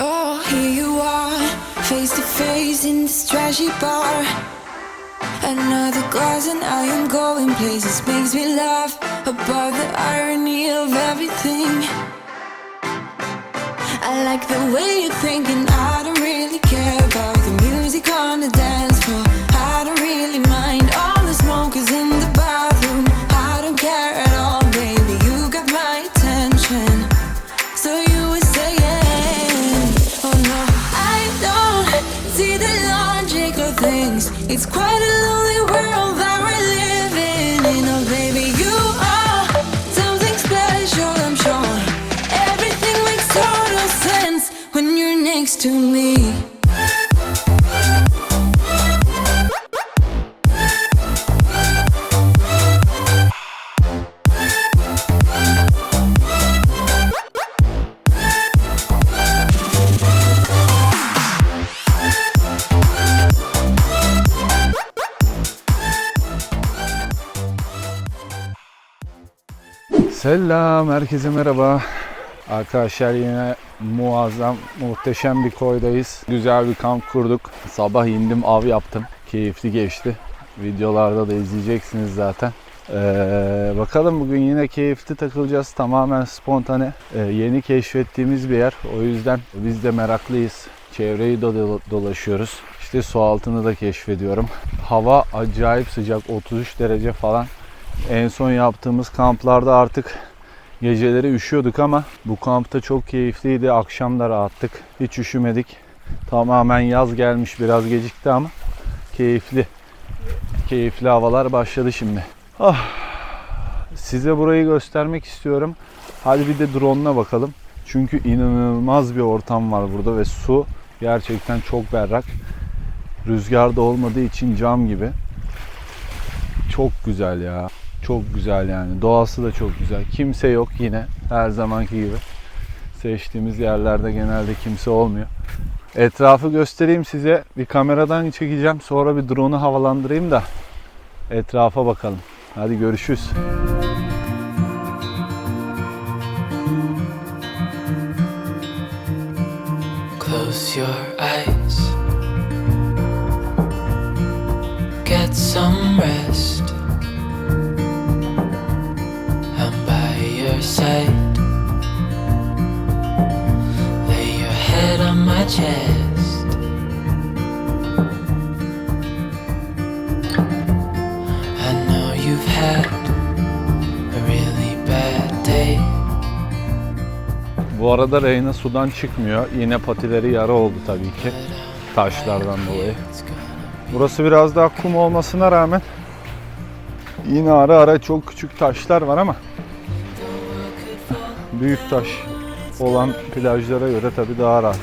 Oh, here you are, face to face in this trashy bar. Another glass and I am going places. Makes me laugh about the irony of everything. I like the way you're thinking. I don't It's quite Selam, herkese merhaba. Arkadaşlar yine muazzam, muhteşem bir koydayız. Güzel bir kamp kurduk. Sabah indim, av yaptım. Keyifli geçti. Videolarda da izleyeceksiniz zaten. Ee, bakalım bugün yine keyifli takılacağız. Tamamen spontane. Ee, yeni keşfettiğimiz bir yer. O yüzden biz de meraklıyız. Çevreyi dol- dolaşıyoruz. İşte su altını da keşfediyorum. Hava acayip sıcak. 33 derece falan. En son yaptığımız kamplarda artık geceleri üşüyorduk ama bu kampta çok keyifliydi. Akşam da rahattık. Hiç üşümedik. Tamamen yaz gelmiş biraz gecikti ama keyifli. Keyifli havalar başladı şimdi. Ah, size burayı göstermek istiyorum. Hadi bir de drone'la bakalım. Çünkü inanılmaz bir ortam var burada ve su gerçekten çok berrak. Rüzgar da olmadığı için cam gibi. Çok güzel ya. Çok güzel yani. Doğası da çok güzel. Kimse yok yine her zamanki gibi. Seçtiğimiz yerlerde genelde kimse olmuyor. Etrafı göstereyim size. Bir kameradan çekeceğim. Sonra bir drone'u havalandırayım da etrafa bakalım. Hadi görüşürüz. Close your eyes. Get some rest. Side. Lay your head on my chest. I know you've had a really bad day. Bu arada Reyna sudan çıkmıyor. Yine patileri yara oldu tabii ki. Taşlardan dolayı. Burası biraz daha kum olmasına rağmen yine ara ara çok küçük taşlar var ama büyük taş olan plajlara göre tabii daha rahat.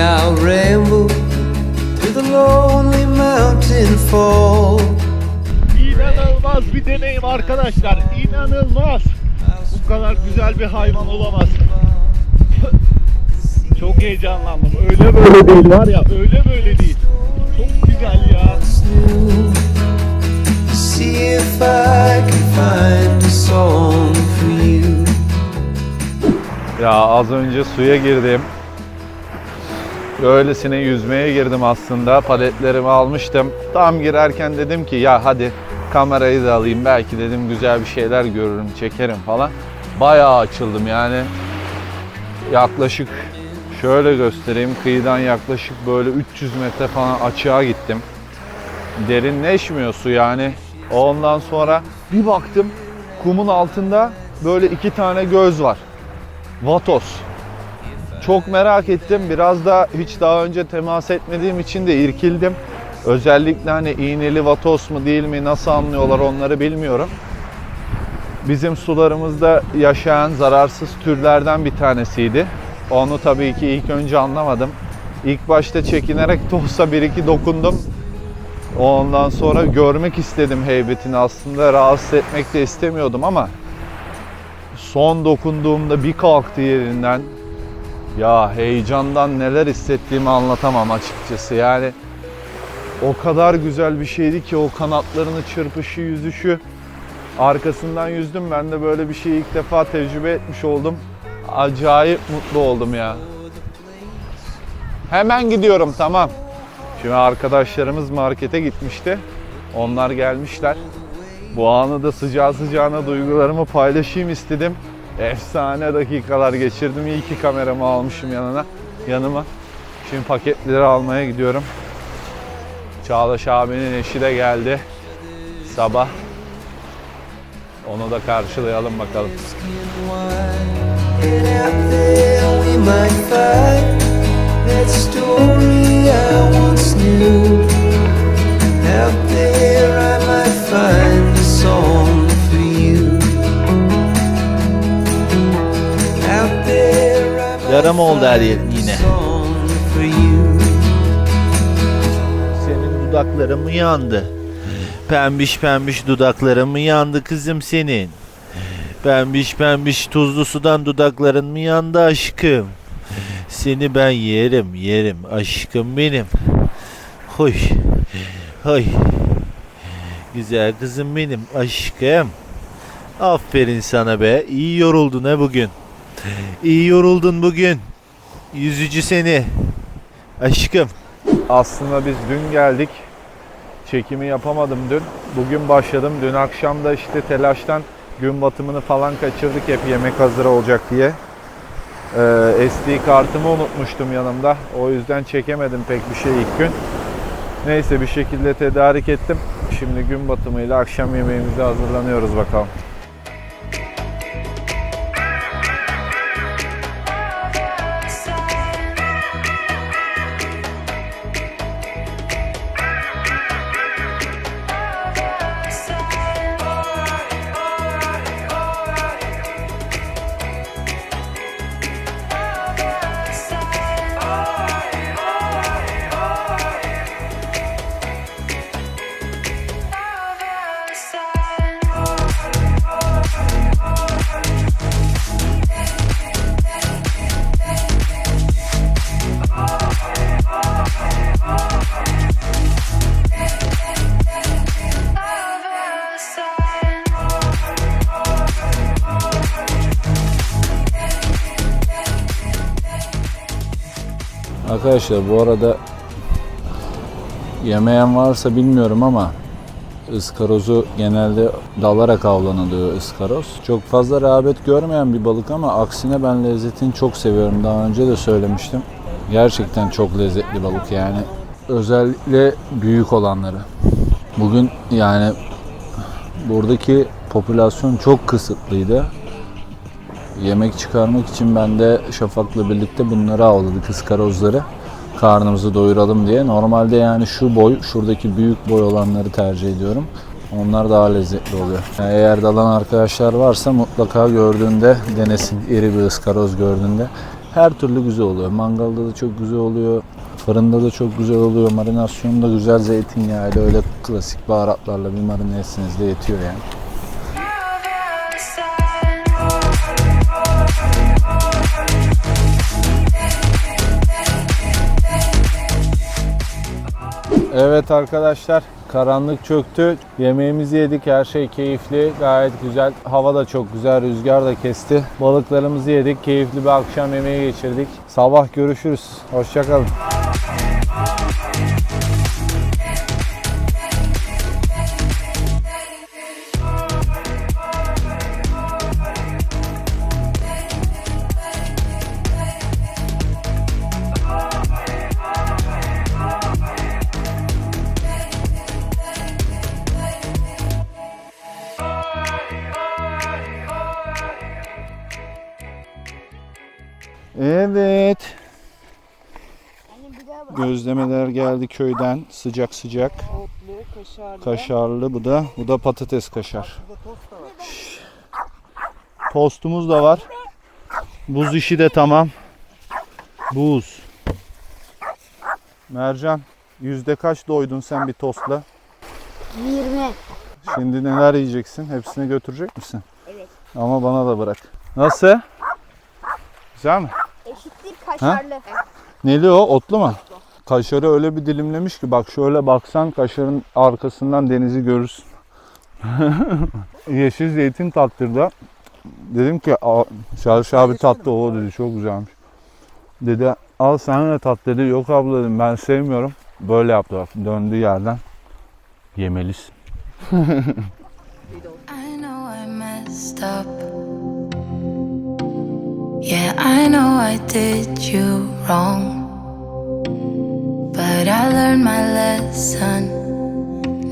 I'll ramble through the lonely mountain fall. İnanılmaz bir deneyim arkadaşlar. İnanılmaz. Bu kadar güzel bir hayvan olamaz. Çok heyecanlandım. Öyle böyle değil var ya. Öyle böyle değil. Çok güzel ya. See if I can find a song for you. Ya az önce suya girdim. Öylesine yüzmeye girdim aslında. Paletlerimi almıştım. Tam girerken dedim ki ya hadi kamerayı da alayım. Belki dedim güzel bir şeyler görürüm, çekerim falan. bayağı açıldım yani. Yaklaşık şöyle göstereyim kıyıdan yaklaşık böyle 300 metre falan açığa gittim. Derinleşmiyor su yani. Ondan sonra bir baktım kumun altında böyle iki tane göz var. Vatos. Çok merak ettim. Biraz da hiç daha önce temas etmediğim için de irkildim. Özellikle hani iğneli vatos mu değil mi nasıl anlıyorlar onları bilmiyorum. Bizim sularımızda yaşayan zararsız türlerden bir tanesiydi. Onu tabii ki ilk önce anlamadım. İlk başta çekinerek de olsa bir iki dokundum. Ondan sonra görmek istedim heybetini aslında rahatsız etmek de istemiyordum ama son dokunduğumda bir kalktı yerinden. Ya heyecandan neler hissettiğimi anlatamam açıkçası. Yani o kadar güzel bir şeydi ki o kanatlarını çırpışı, yüzüşü. Arkasından yüzdüm. Ben de böyle bir şeyi ilk defa tecrübe etmiş oldum. Acayip mutlu oldum ya. Hemen gidiyorum tamam. Şimdi arkadaşlarımız markete gitmişti. Onlar gelmişler. Bu anı da sıcağı sıcağına duygularımı paylaşayım istedim. Efsane dakikalar geçirdim. İyi ki kameramı almışım yanına, yanıma. Şimdi paketleri almaya gidiyorum. Çağdaş abinin eşi de geldi. Sabah. Onu da karşılayalım bakalım. That story I once knew. Her for you. Senin dudakların mı yandı? Pembiş pembiş dudakların mı yandı kızım senin? Pembiş pembiş tuzlu sudan dudakların mı yandı aşkım? Seni ben yerim yerim aşkım benim. Hoy. Hoy. Güzel kızım benim aşkım. Aferin sana be. İyi yoruldun ha bugün. İyi yoruldun bugün. Yüzücü seni. Aşkım. Aslında biz dün geldik. Çekimi yapamadım dün. Bugün başladım. Dün akşam da işte telaştan gün batımını falan kaçırdık hep yemek hazır olacak diye. Ee, SD kartımı unutmuştum yanımda. O yüzden çekemedim pek bir şey ilk gün. Neyse bir şekilde tedarik ettim. Şimdi gün batımıyla akşam yemeğimize hazırlanıyoruz bakalım. Arkadaşlar bu arada yemeyen varsa bilmiyorum ama ıskarozu genelde dalarak avlanılıyor ıskaroz. Çok fazla rağbet görmeyen bir balık ama aksine ben lezzetini çok seviyorum. Daha önce de söylemiştim. Gerçekten çok lezzetli balık yani. Özellikle büyük olanları. Bugün yani buradaki popülasyon çok kısıtlıydı. Yemek çıkarmak için ben de Şafak'la birlikte bunları avladık ıskarozları. Karnımızı doyuralım diye. Normalde yani şu boy, şuradaki büyük boy olanları tercih ediyorum. Onlar daha lezzetli oluyor. Yani eğer dalan arkadaşlar varsa mutlaka gördüğünde denesin. İri bir ıskaroz gördüğünde. Her türlü güzel oluyor. Mangalda da çok güzel oluyor. Fırında da çok güzel oluyor. Marinasyonu da güzel zeytinyağıyla öyle klasik baharatlarla bir marine etsiniz de yetiyor yani. Evet arkadaşlar karanlık çöktü. Yemeğimizi yedik. Her şey keyifli. Gayet güzel. Hava da çok güzel. Rüzgar da kesti. Balıklarımızı yedik. Keyifli bir akşam yemeği geçirdik. Sabah görüşürüz. Hoşçakalın. Evet. Gözlemeler geldi köyden. Sıcak sıcak. Otlu, kaşarlı. Kaşarlı bu da. Bu da patates kaşar. Tostumuz da var. Buz işi de tamam. Buz. Mercan yüzde kaç doydun sen bir tostla? 20. Şimdi neler yiyeceksin? Hepsini götürecek misin? Evet. Ama bana da bırak. Nasıl? Güzel mi? Eşittir kaşarlı. Neli o? Otlu mu? Kaşarı öyle bir dilimlemiş ki bak şöyle baksan kaşarın arkasından denizi görürsün. Yeşil zeytin tattırdı. Dedim ki "Aa, Çarşı abi tattı o dedi çok güzelmiş. Dedi al sen de tat dedi. Yok abla dedim ben sevmiyorum. Böyle yaptı bak döndüğü yerden. Yemelisin. I know I messed up. Yeah, I know I did you wrong. But I learned my lesson.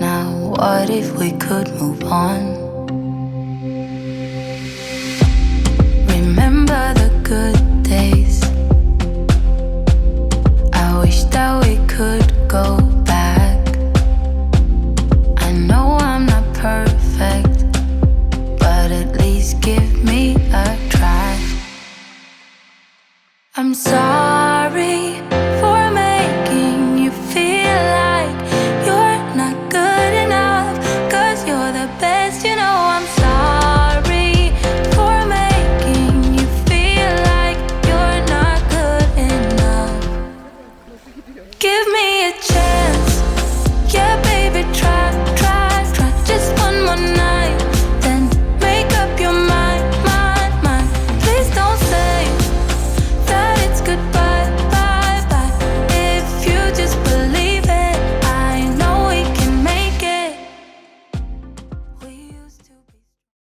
Now, what if we could move on? Remember the good days. I wish that we could go sorry for making you feel like you're not good enough. Cause you're the best, you know. I'm sorry for making you feel like you're not good enough. Give me a chance.